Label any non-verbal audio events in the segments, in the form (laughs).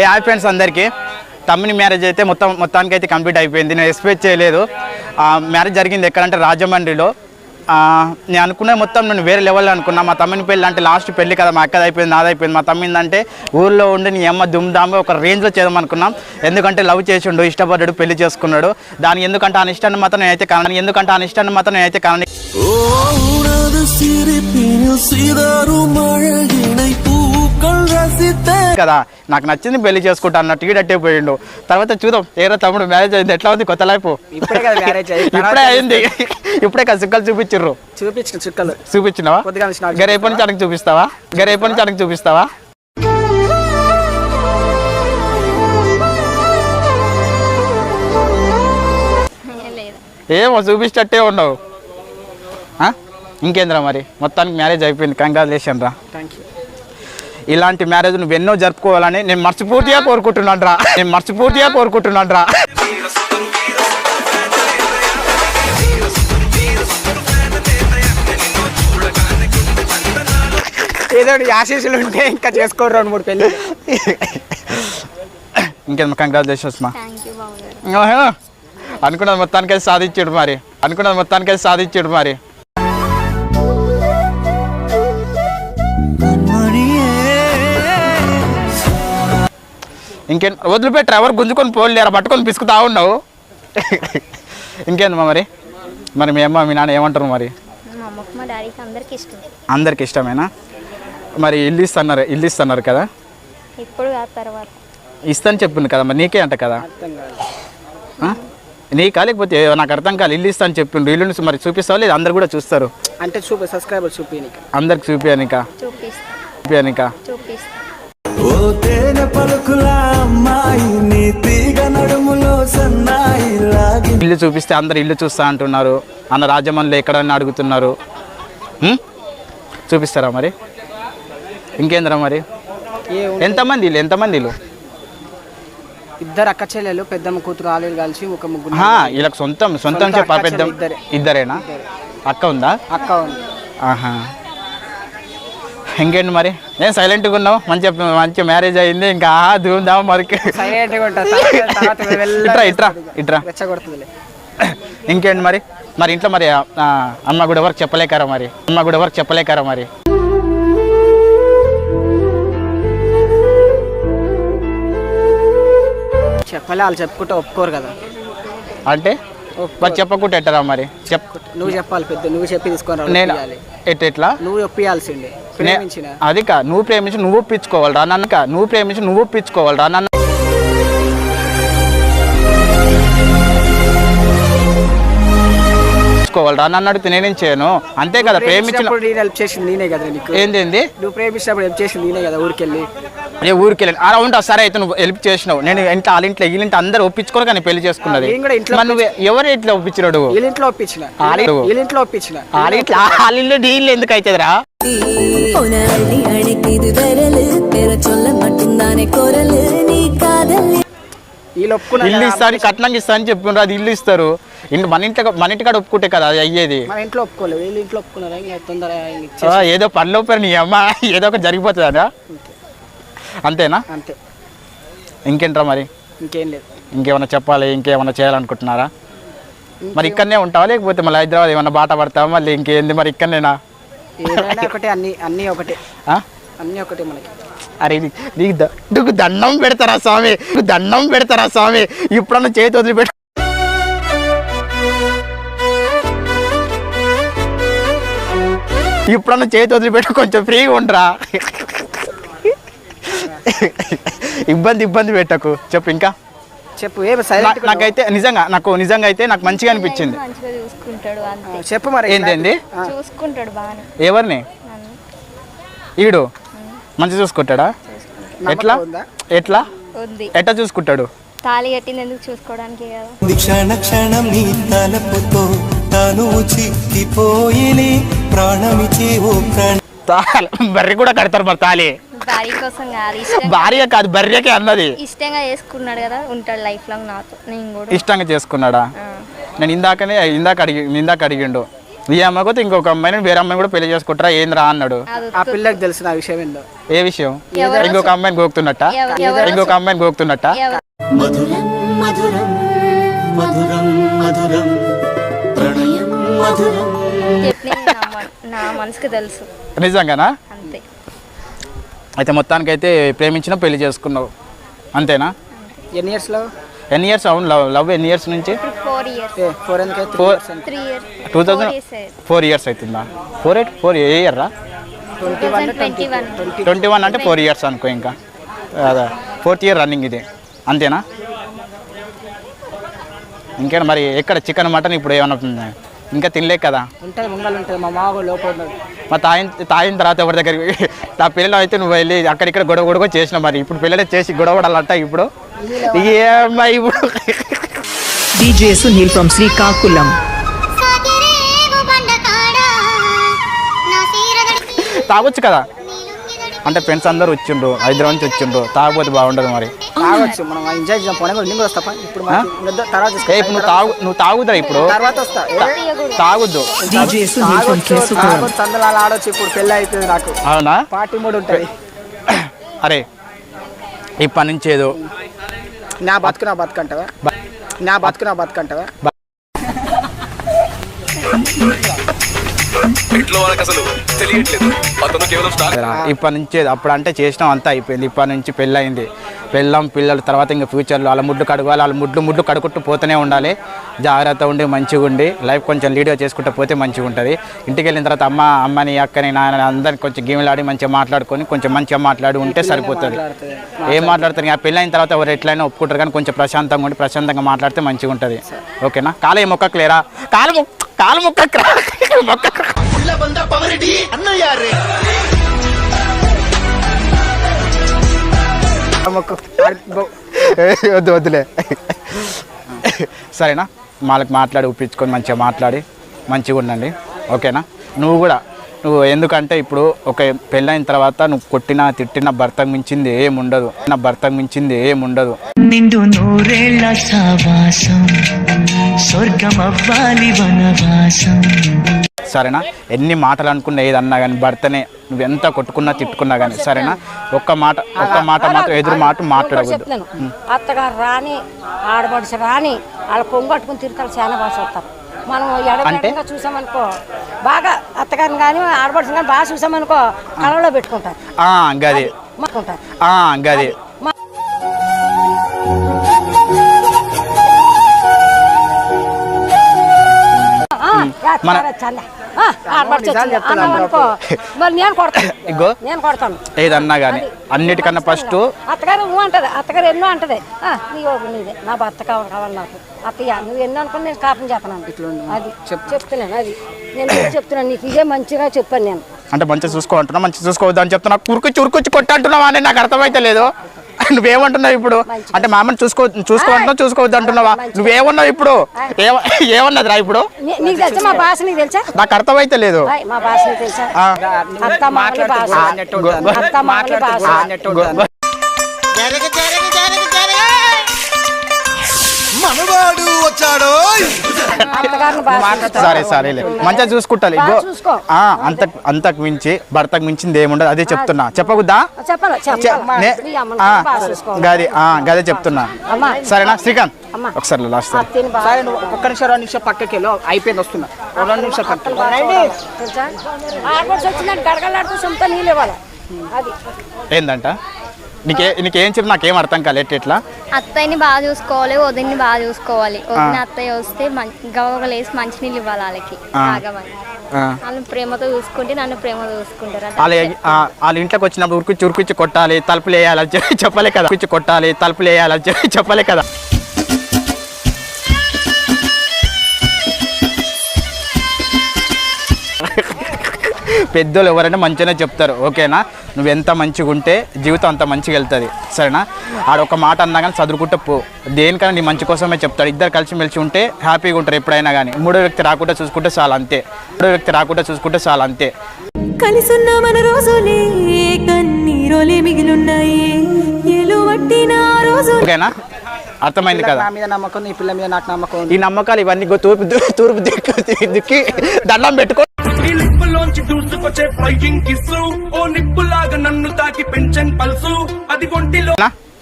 ఏ hi friends అందరికీ. తమ్మిని marriage అయితే మొత్తం మొత్తానికి అయితే కంప్లీట్ అయిపోయింది. నేను ఎక్స్పెక్ట్ చేయలేదు. ఆ, మ్యారేజ్ జరిగింది ఎక్కడంటే రాజమండ్రిలో. నేను అనుకున్న మొత్తం నేను వేరే లెవెల్లో అనుకున్నా. మా తమ్మిని పెళ్ళి అంటే లాస్ట్ పెళ్ళి కదా మా అక్కది అయిపోయింది నాది అయిపోయింది మా తమ్మింది అంటే ఊళ్ళో ఉండి నీ అమ్మ దుమ్దామే ఒక రేంజ్లో చేద్దాం అనుకున్నాం. ఎందుకంటే లవ్ చేసిండు ఇష్టపడ్డాడు పెళ్ళి చేసుకున్నాడు. దాని ఎందుకంటే ఆ ఇష్టాన్ని మాత్రం నేనైతే కాను ఎందుకంటే ఆ ఇష్టాన్ని మాత్రం నేనైతే కాను కదా నాకు నచ్చింది పెళ్ళి చేసుకుంటా అన్న టీ అట్టే పోయిండు. తర్వాత చూద్దాం ఏరో తమ్ముడు మ్యారేజ్ అయింది ఎట్లా ఉంది కొత్త లైఫ్? ఇప్పుడే కదా మ్యారేజ్ అయ్యింది. ఇప్పుడే అయింది. ఇప్పుడే కదా చూపించిన చుక్కలు. చూపించినావా? కొద్దిగా స్టార్ట్ గరేపటి నుంచి అడిగి చూపిస్తావా? గరేపటి నుంచి అడిగి చూపిస్తావా? ఏమో చూపించట్టే ఉండవు ఆ? ఇంకేంద్రా మరి? మొత్తానికి మ్యారేజ్ అయిపోయింది. కంగ్రాచులేషన్ రా. థ్యాంక్ యూ ఇలాంటి మ్యారేజ్ నువ్వు ఎన్నో జరుపుకోవాలని నేను మనస్ఫూర్తిగా కోరుకుంటున్నాను రా నేను మనస్ఫూర్తిగా కోరుకుంటున్నాను రా ఏదో ఆశీస్సులు ఉంటే ఇంకా చేసుకోరు రెండు మూడు పెళ్ళి ఇంకేం కంగ్రాచులేషన్స్ మా. అనుకున్నది మొత్తానికైతే సాధించాడు మరి. అనుకున్నది మొత్తానికైతే సాధించాడు మరి. ఇంకేం వదిలిపెట్టరా ఎవరు గుంజుకొని పోలేరా పట్టుకొని పిసుకుతా ఉన్నావు? ఇంకేంది మా మరి? మరి మీ అమ్మ మీ నాన్న ఏమంటారు మరి? అందరికి ఇష్టం. అందరికి ఇష్టమేనా? మరి ఇల్లు ఇస్తున్నారు ఇల్లు ఇస్తున్నారు కదా? ఇప్పుడు తర్వాత. ఇస్తాను చెప్పింది కదా మరి నీకే అంట కదా? కాదు ఆ? నీకా? అర్థం కాదు ఇల్లు ఇస్తాను చెప్పిండు ఇల్లు మరి చూపిస్తావా లేదు? అందరు కూడా చూస్తారు. అంటే చూపి సబ్స్క్రైబర్ చూపి అందరికి చూపియానిక చూపిస్తా. చూపియానిక చూపిస్తా. ఓ తేనె పలుకుల అమ్మాయి నీ తీగ నడుములో సన్నాయి లాగి ఇల్లు చూపిస్తే అందరు ఇల్లు చూస్తా అంటున్నారు. అన్న రాజమండ్రిలో ఎక్కడన్నా అడుగుతున్నారు? చూపిస్తారా మరి? ఇంకేంద్రా మరి? ఎంతమంది ఇల్లు? ఎంతమంది ఇల్లు? ఇద్దరు అక్క చెల్లెలు పెద్దమ్మ కూతురు ఆలు కలిసి ఒక ముగ్గురు వీళ్ళకి సొంతం సొంతం చెప్ప పెద్ద. ఇద్దరేనా? అక్క ఉందా? అక్క ఉంది. ఆహా. ఇంకేంటి మరి? ఏం సైలెంట్గా ఉన్నావు? మంచి మంచి మ్యారేజ్ అయింది ఇంకా ధూమ్దాం మరి సైలెంట్గా ఉంటా తర్వాత- తర్వాత మెల్లగా (laughs) ఇట్రా ఇట్రా ఇట్రా. ఇంకేంటి మరి? మరి ఇంట్లో మరి అమ్మ కూడా ఎవరికి చెప్పలేకారా మరి? అమ్మ కూడా ఎవరికి చెప్పలేకారా మరి? చెప్పలే వాళ్ళు చెప్పుకుంటే ఒప్పుకోరు కదా. అంటే? మరి చెప్పకుంటే ఎట్టరా మరి? చెప్ నువ్వు చెప్పాలి పెద్ద నువ్వు చెప్పి తీసుకొని నేను ఎట్లా నువ్వు ఒప్పియాల్సిందే ప్రేమించిన? అది కా నువ్వు ప్రేమించి నువ్వు ఒప్పించుకోవాలి రా నన్ను నువ్వు ప్రేమించి నువ్వు ఒప్పించుకోవాలి రా నన్ను రా నన్ను అడిగితే నేనేం చేయను. అంతే కదా ప్రేమించిన ప్రేమించినప్పుడు నేను హెల్ప్ చేసింది నేనే కదా నీకు. ఏంది నువ్వు ప్రేమించినప్పుడు హెల్ప్ చేసింది నేనే కదా ఊరికెళ్ళి. నేను ఊరికి వెళ్ళాను అలా ఉంటావు సరే అయితే నువ్వు హెల్ప్ చేసినావు. నేను ఇంట్లో వాళ్ళ ఇంట్లో వీళ్ళ ఇంట్లో అందరూ ఒప్పించుకోరు కానీ పెళ్ళి చేసుకున్నది. మరి నువ్వు ఎవరు ఇట్లా ఒప్పించినాడు? ఇంట్లో వాళ్ళ ఇంట్లో డీల్ ఎందుకు అవుతుందిరా ఇల్లు ఇస్తాను కట్నం ఇస్తా అని చెప్పుకున్నారు అది ఇల్లు ఇస్తారు. ఇంట్లో మన ఇంట్లో మన ఇంటికాడ ఒప్పుకుంటే కదా అది అయ్యేది. ఒప్పుకోలేదు. ఏదో పనిలో పోయారు నీ అమ్మ ఏదో ఒక జరిగిపోతుందా? అంతేనా? అంతే. ఇంకేంట్రా మరి? ఇంకేం లేదు. ఇంకేమైనా చెప్పాలి ఇంకేమైనా చేయాలనుకుంటున్నారా? మరి ఇక్కడనే ఉంటావా లేకపోతే మళ్ళీ హైదరాబాద్ ఏమన్నా బాట పడతావా? మళ్ళీ ఇంకేంది మరి ఇక్కడనేనా? ఒకటే అన్ని అన్ని ఒకటే. ఆ? అన్ని ఒకటే మనకి. అరే నీకు నీకు దండం పెడతారా స్వామి? నీకు దండం పెడతారా స్వామి? ఇప్పుడన్నా చేతి వదిలిపెట్టు. ఇప్పుడన్నా చేతి వదిలిపెట్టు కొంచెం ఫ్రీగా ఉండరా. (laughs) ఇబ్బంది ఇబ్బంది పెట్టకు. చెప్పు ఇంకా. చెప్పు సైలెంట్ నాకైతే నిజంగా నాకు నిజంగా అయితే నాకు మంచిగా అనిపించింది. మంచిగా చూసుకుంటాడు అంతే. చెప్పు మరి ఏంటండి చూసుకుంటాడు బాగానే. ఎవరిని? ఈడు? మంచి చూసుకుంటాడా? ఎట్లా? ఎట్లా? ఉంది. ఎట్లా చూసుకుంటాడు? తాళి చూసుకోవడానికి కదా? క్షణ క్షణం నీ తలపుతో తను చిక్కిపోయిని ప్రాణమిచి ఓ ప్రాణ తాళి బర్రె కూడా కడతారు మరి తాళి. భార్య కోసం కాదు భార్య కాదు బర్రెకే అన్నది. ఇష్టంగా చేసుకున్నాడు కదా ఉంటాడు లైఫ్ లాంగ్ నాతో నేను కూడా. ఇష్టంగా చేసుకున్నాడా. నేను ఇందాకనే ఇందాక అడిగి ఇందాక అడిగిండు. ఈ అమ్మాయి పోతే ఇంకొక అమ్మాయిని వేరే అమ్మాయిని కూడా పెళ్ళి చేసుకుంటారా ఏంద్రా అన్నాడు. అది ఆ పిల్లకి తెలిసిన ఆ విషయం ఏందో? ఏ విషయం? ఇంకొక అమ్మాయిని గోకుతున్నట్ట? ఇంకొక అమ్మాయిని గోకుతున్నట్ట? ఎవ- మధురం మధురం మధురం మధురం. ప్రణయం మధురం. చెప్పినది నా మన- నా మనసుకు తెలుసు. నిజంగానా? అయితే మొత్తానికైతే ప్రేమించిన పెళ్ళి చేసుకున్నావు. అంతేనా? ఎన్ని ఇయర్స్లో ఎన్ని ఇయర్స్ అవును? లవ్ లవ్ ఎన్ని ఇయర్స్ నుంచి? Four years four two thousand four years అవుతుందా? ఫోర్ ఎయిట్ ఫోర్ ఏ ఇయర్ రా? ట్వంటీ వన్ అంటే ఫోర్ ఇయర్స్ అనుకో ఇంకా. అదే ఫోర్త్ ఇయర్ రన్నింగ్ ఇది. అంతేనా? ఇంకేనా మరి ఎక్కడ చికెన్ మటన్ ఇప్పుడు ఏమన్నా? ఇంకా తినలే కదా. ఉంటుంది ముంగల్ ఉంటుంది. మా మామ లోపల మా తాయిన తాయిన తర్వాత ఎవరి దగ్గరికి (laughs) నా పిల్లలు అయితే నువ్వు వెళ్ళి అక్కడిక్కడ గొడవ గొడవ చేసిన మరి. ఇప్పుడు పిల్లలే చేసి గొడవ పడాలంట ఇప్పుడు. ఏమ్మా ఇప్పుడు. బండకాడ నా సీర గడిపి తాగొచ్చు కదా. అంటే ఫ్రెండ్స్ అందరూ వచ్చిండ్రు హైదరాబాద్ నుంచి వచ్చిండ్రు తాగపోతే బాగుండదు మరి. తాగొచ్చు మనం ఎంజాయ్ చేద్దాం పోనీ కూడా నేను కూడా వస్తా పా. ఇప్పుడు మనకి నిద్ర- తర్వాత ఏ. ఇప్పుడు నువ్వు తాగు నువ్వు తాగుదురా ఇప్పుడు? తర్వాత వస్తా? తాగుద్దు. తాగొచ్చు. తాగొచ్చు చందనాలు ఆడొచ్చు ఇప్పుడు పెళ్ళి అవుతుంది నాకు. అవునా? పార్టీ మూడు ఉంటుంది. అరే ఇప్పటి నుంచి ఏదో నా బతుకు నా బతుకంటావా నా బతుకు నా బతుకంటావా ఇంట్లో వాళ్ళకి అసలు తెలియట్లేదు. అతను కేవలం స్టార్. ఇప్పటి నుంచి అప్పుడు అంటే చేసినాం అంతా అయిపోయింది. ఇప్పటి నుంచి పెళ్ళి అయింది పెళ్ళం పిల్లల తర్వాత ఇంకా ఫ్యూచర్లో వాళ్ళ ముడ్లు కడగాలి వాళ్ళ ముడ్లు ముడ్లు కడుకుంటూ పోతూనే ఉండాలి. జాగ్రత్త ఉండి మంచిగా ఉండి లైఫ్ కొంచెం లీడ్గా చేసుకుంటూ పోతే మంచిగా ఉంటుంది. ఇంటికి వెళ్ళిన తర్వాత అమ్మ అమ్మని అక్కని నాన్న అందరిని కొంచెం గేమ్లాడి మంచిగా మాట్లాడుకొని కొంచెం మంచిగా మాట్లాడి ఉంటే సరిపోతుంది. ఏం మాట్లాడతారు? ఆ పెళ్ళి అయిన తర్వాత ఎవరు ఎట్లయినా ఒప్పుకుంటారు కానీ కొంచెం ప్రశాంతంగా ఉండి ప్రశాంతంగా మాట్లాడితే మంచిగా ఉంటుంది. ఓకేనా? కాలే మొక్కకు లేరా? కాలు మొక్క కాలు మొక్కకు రా. (laughs) ఏ, వద్దు వద్దులే. సరేనా? వాళ్ళకి మాట్లాడి ఒప్పించుకొని మంచిగా మాట్లాడి మంచిగా ఉండండి. ఓకేనా? నువ్వు కూడా నువ్వు ఎందుకంటే ఇప్పుడు ఒక పెళ్ళైన తర్వాత నువ్వు కొట్టినా తిట్టిన భర్తకు మించింది ఏం ఉండదు నా భర్తకు మించింది ఏం ఉండదు నిండు నూరేళ్ళ సావాసం స్వర్గమవ్వాలి వనవాసం. సరేనా? ఎన్ని మాటలు అనుకున్నా ఏదన్నా కానీ భర్తనే నువ్వు ఎంత కొట్టుకున్నా తిట్టుకున్నా కానీ సరేనా? ఒక్క మాట ఒక్క మాట మాత్రం ఎదురు మాట మాట్లాడవద్దు అత్తగారు రాని ఆడబడుచు రాని వాళ్ళ కొంగట్టుకుని తిరుగుతారు చాలా బాగా చూస్తారు. మనం ఎడబెట్టగా చూసామనుకో బాగా అత్తగారిని కానీ ఆడబడుచు కానీ బాగా చూసామనుకో కళలో పెట్టుకుంటారు. ఆ, గది. గది. కొడతాను. ఇగో. నేను కొడతాను. ఏదన్నా కానీ అన్నిటికన్నా ఫస్ట్ అత్తగారు నువ్వు అంటది అత్తగారు ఎన్నో అంటది. ఆ, నీ నీదే. నా భర్త కావాలి కావాలి నాకు. అత్తయ్య నువ్వు ఎన్నో అనుకుని నేను కాపం చెప్పను అది. చెప్తున్నాను అది. నేను చెప్తున్నాను నీకు ఇదే మంచిగా చెప్పాను నేను. అంటే మంచిగా చూసుకో అంటున్నా మంచిగా చూసుకోవద్దు అని చెప్తున్నా. కురుకు చురుకొచ్చి కొట్టంటున్నావా అని నాకు అర్థమైతే లేదు నువ్వేమంటున్నావు ఇప్పుడు? అంటే మా అమ్మని చూసుకో చూసుకోవద్దు చూసుకోవద్దు అంటున్నావా? నువ్వేమన్నావు ఇప్పుడు? ఏమ ఏమన్నదిరా ఇప్పుడు? నీకు తెలుసా మా భాష నీకు తెలుసా? నాకు అర్థమైతే లేదు. మనవాడు వచ్చాడో సరే సరేలే. మంచిగా చూసుకుంటాలి. అంత అంతకు మించి భర్తకు మించింది ఏముండదు. అదే చెప్తున్నా. చెప్పకుద్దా గది ఆ, గదే చెప్తున్నా. అమ్మా. సరేనా? శ్రీకాంత్ అమ్మా. ఒకసారి లాస్ట్ సరే ఒక్క నిమిషం రెండు నిమిషం పక్కకి వెళ్ళు. అయిపోయింది వస్తున్నా. రెండు నిమిషం పక్కకి తెలుసా ఆడపడుచు వచ్చిందంటే గడగలాడుతూ సొంత నీళ్ళు ఇవ్వాలి? అది. ఏందంట? నీకే నీకేం చెప్పి నాకేం అర్థం కాలేదు ఎట్లా అత్తయ్యని బాగా చూసుకోవాలి వదిన్ని బాగా చూసుకోవాలి. వదిన అత్తయ్య వస్తే గవగలేసి మంచినీళ్ళు ఇవ్వాలి వాళ్ళకి. తాగమని. వాళ్ళు ప్రేమతో చూసుకుంటే నన్ను ప్రేమతో చూసుకుంటారు. వాళ్ళ వాళ్ళ ఇంట్లోకి వచ్చినప్పుడు ఉరికి ఉరికిచ్చి కొట్టాలి తలుపులు వేయాలి చెప్పలే కదా. ఉరికిచ్చి కొట్టాలి తలుపులు వేయాలి చెప్పలే కదా. పెద్దోళ్ళు ఎవరైనా మంచిగానే చెప్తారు. ఓకేనా? నువ్వు ఎంత మంచిగా ఉంటే జీవితం అంత మంచిగా వెళ్తుంది. సరేనా? ఆడ ఒక మాట అన్నా కానీ చదువుకుంటే పో. దేనికైనా నీ మంచి కోసమే చెప్తాడు. ఇద్దరు కలిసి మెలిసి ఉంటే హ్యాపీగా ఉంటారు ఎప్పుడైనా కానీ మూడో వ్యక్తి రాకుండా చూసుకుంటే చాలు అంతే. మూడో వ్యక్తి రాకుండా చూసుకుంటే చాలు అంతే. కలిసున్న మన రోజులే కన్నీరోలే మిగిలున్నాయి. ఎలువట్టిన ఆ రోజు ఓకేనా? అర్థమైంది కదా? నా మీద నమ్మకం ఈ పిల్ల మీద నాకు నమ్మకం ఈ నమ్మకాలు ఇవన్నీ తూర్పు తూర్పు దిక్కు దిక్కి దండం పెట్టుకో లోంచి దూసుకొచ్చే ఫ్లైయింగ్ కిస్సు ఓ నిప్పులాగా నన్ను తాకి పెంచన్ పల్సు. అది ఒంటిలో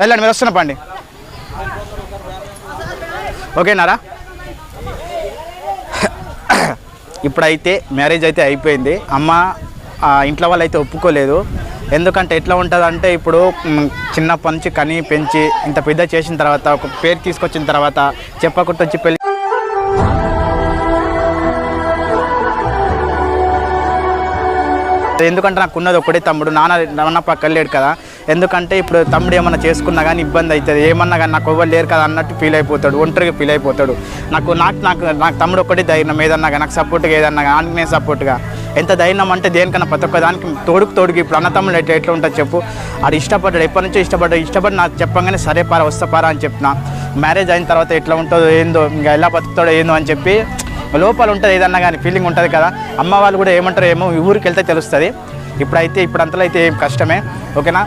వెళ్ళండి మీరు వస్తున్న పండి ఓకేనారా ఇప్పుడైతే మ్యారేజ్ అయితే అయిపోయింది. అమ్మ ఇంట్లో వాళ్ళు అయితే ఒప్పుకోలేదు. ఎందుకంటే ఎట్లా ఉంటుందంటే ఇప్పుడు చిన్నప్పటి నుంచి కని పెంచి ఇంత పెద్ద చేసిన తర్వాత ఒక పేరు తీసుకొచ్చిన తర్వాత చెప్పకుండా వచ్చి పెళ్ళి ఎందుకంటే నాకు ఉన్నది ఒకటే తమ్ముడు నాన్న నాన్న పక్కన లేడు కదా. ఎందుకంటే ఇప్పుడు తమ్ముడు ఏమన్నా చేసుకున్నా కానీ ఇబ్బంది అవుతుంది ఏమన్నా కానీ నాకు ఎవ్వరు లేరు కదా అన్నట్టు ఫీల్ అయిపోతాడు ఒంటరిగా ఫీల్ అయిపోతాడు. నాకు నాకు నాకు నాకు తమ్ముడు ఒకటి ధైర్యం ఏదన్నా నాకు సపోర్ట్గా ఏదన్నా కానీ నేను సపోర్ట్గా ఎంత ధైర్యం అంటే దేనికన్నా ప్రతి ఒక్క దానికి తోడుకు తోడుకి ఇప్పుడు అన్న తమ్ముడు ఎట్లా ఎట్లా ఉంటుంది చెప్పు. అది ఇష్టపడ్డాడు ఎప్పటి నుంచో ఇష్టపడ్డాడు. ఇష్టపడి నాకు చెప్పంగానే సరే పారా వస్తా పారా అని చెప్పిన. మ్యారేజ్ అయిన తర్వాత ఎట్లా ఉంటుందో ఏందో ఇంకా ఎలా బతుకుతాడో ఏందో అని చెప్పి లోపల ఉంటుంది ఏదన్నా కానీ ఫీలింగ్ ఉంటుంది కదా. అమ్మ వాళ్ళు కూడా ఏమంటారు ఏమో ఊరికి వెళ్తే తెలుస్తుంది. ఇప్పుడైతే ఇప్పుడు అంతలో అయితే ఏం కష్టమే. ఓకేనా?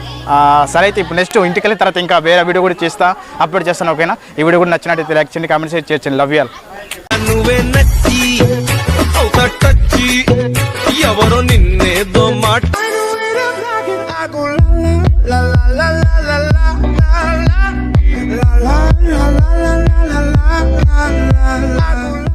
సరే అయితే ఇప్పుడు నెక్స్ట్ ఇంటికి వెళ్ళిన తర్వాత ఇంకా వేరే వీడియో కూడా చేస్తా అప్లోడ్ చేస్తాను ఓకేనా? ఈ వీడియో కూడా నచ్చినట్టు లైక్ చేయండి కామెంట్స్ చేయొచ్చండి లవ్ యాల్ నువ్వే la la la la la la la la